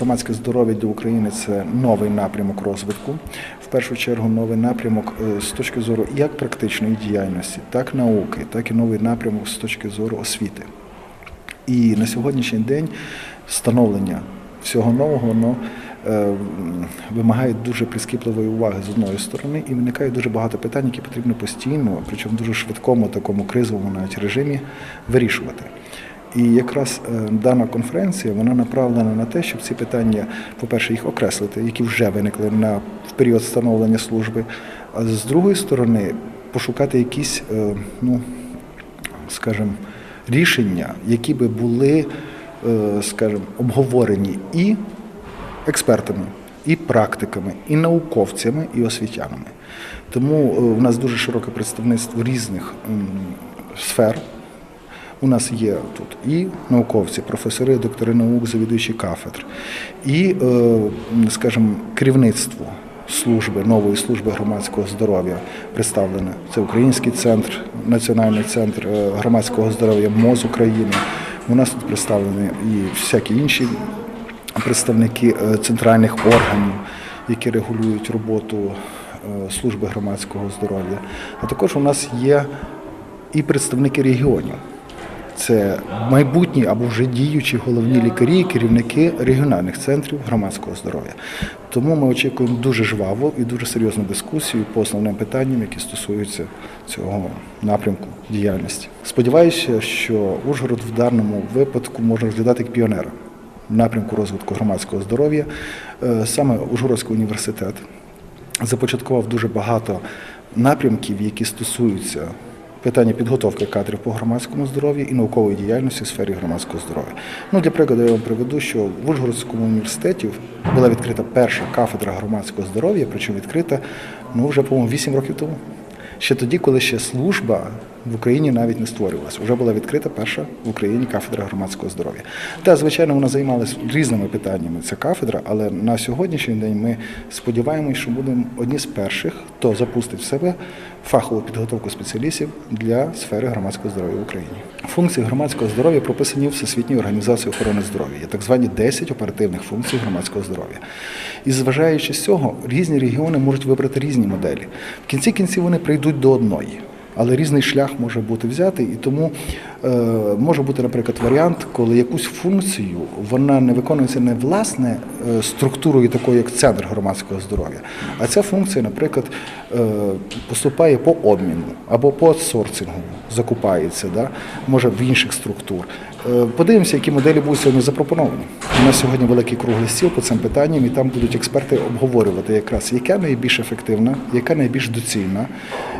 громадське здоров'я для України це новий напрямок розвитку. В першу чергу новий напрямок е, з точки зору як практичної діяльності, так науки, так і новий напрямок з точки зору освіти. І на сьогоднішній день встановлення всього нового воно е, вимагає дуже прискіпливої уваги з одної сторони, і виникає дуже багато питань, які потрібно постійно, причому дуже швидкому, такому кризовому навіть режимі вирішувати. І якраз е, дана конференція вона направлена на те, щоб ці питання, по-перше, їх окреслити, які вже виникли на в період становлення служби, а з другої сторони пошукати якісь, е, ну скажімо, рішення, які би були, е, скажімо, обговорені і експертами, і практиками, і науковцями, і освітянами. Тому в нас дуже широке представництво різних сфер. У нас є тут і науковці, професори, доктори наук, завідуючі кафедр, і, е, скажімо, керівництво служби, нової служби громадського здоров'я представлене. Це Український центр, Національний центр е, громадського здоров'я МОЗ України. У нас тут представлені і всякі інші представники е, центральних органів, які регулюють роботу служби громадського здоров'я. А також у нас є і представники регіонів. Це майбутні або вже діючі головні лікарі керівники регіональних центрів громадського здоров'я. Тому ми очікуємо дуже жваву і дуже серйозну дискусію по основним питанням, які стосуються цього напрямку діяльності. Сподіваюся, що Ужгород в даному випадку може розглядати як піонера в напрямку розвитку громадського здоров'я. Е, Саме Ужгородський університет започаткував дуже багато напрямків, які стосуються питання підготовки кадрів по громадському здоров'ю і наукової діяльності в сфері громадського здоров'я. Ну, для прикладу я вам приведу, що в Ужгородському університеті була відкрита перша кафедра громадського здоров'я, причому відкрита ну, вже, по-моєму, 8 років тому. Ще тоді, коли ще служба в Україні навіть не створювалася. Вже була відкрита перша в Україні кафедра громадського здоров'я. Та, звичайно, вона займалася різними питаннями, ця кафедра, але на сьогоднішній день ми сподіваємося, що будемо одні з перших, хто запустить в себе фахову підготовку спеціалістів для сфери громадського здоров'я в Україні. Функції громадського здоров'я прописані в Всесвітній організації охорони здоров'я. Є так звані 10 оперативних функцій громадського здоров'я. І зважаючи з цього, різні регіони можуть вибрати різні моделі. В кінці кінців вони прийдуть до одної. Але різний шлях може бути взятий, і тому е, може бути, наприклад, варіант, коли якусь функцію вона не виконується не власне е, структурою такою, як центр громадського здоров'я, а ця функція, наприклад, е, поступає по обміну або по сорсингу, закупається, да? може в інших структур. Е, Подивимося, які моделі будуть сьогодні запропоновані. У нас сьогодні великий круглий стіл по цим питанням, і там будуть експерти обговорювати якраз, яка найбільш ефективна, яка найбільш доцільна,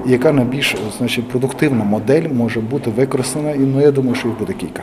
яка найбільш значить, продуктивна модель може бути використана. І ну я думаю, що їх буде кілька.